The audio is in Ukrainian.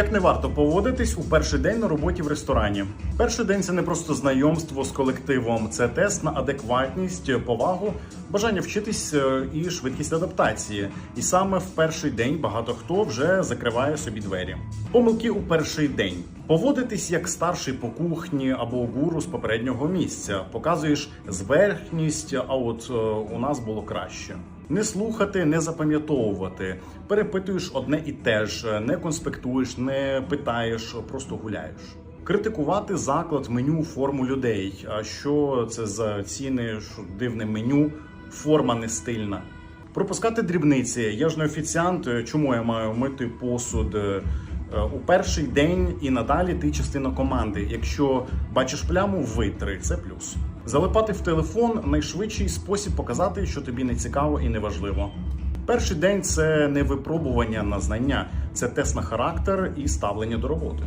Як не варто поводитись у перший день на роботі в ресторані. Перший день це не просто знайомство з колективом, це тест на адекватність, повагу, бажання вчитись е, і швидкість адаптації. І саме в перший день багато хто вже закриває собі двері. Помилки у перший день. Поводитись як старший по кухні або гуру з попереднього місця. Показуєш зверхність, а от е, у нас було краще. Не слухати, не запам'ятовувати. Перепитуєш одне і те ж, не конспектуєш, не питаєш, просто гуляєш. Критикувати заклад, меню, форму людей. А що це за ціни? Що дивне меню, форма не стильна. Пропускати дрібниці. Я ж не офіціант. Чому я маю мити посуд? Е, У перший день і надалі ти частина команди. Якщо бачиш пляму, витри це плюс. Залипати в телефон найшвидший спосіб показати, що тобі не цікаво і не важливо. Перший день це не випробування на знання, це тест на характер і ставлення до роботи.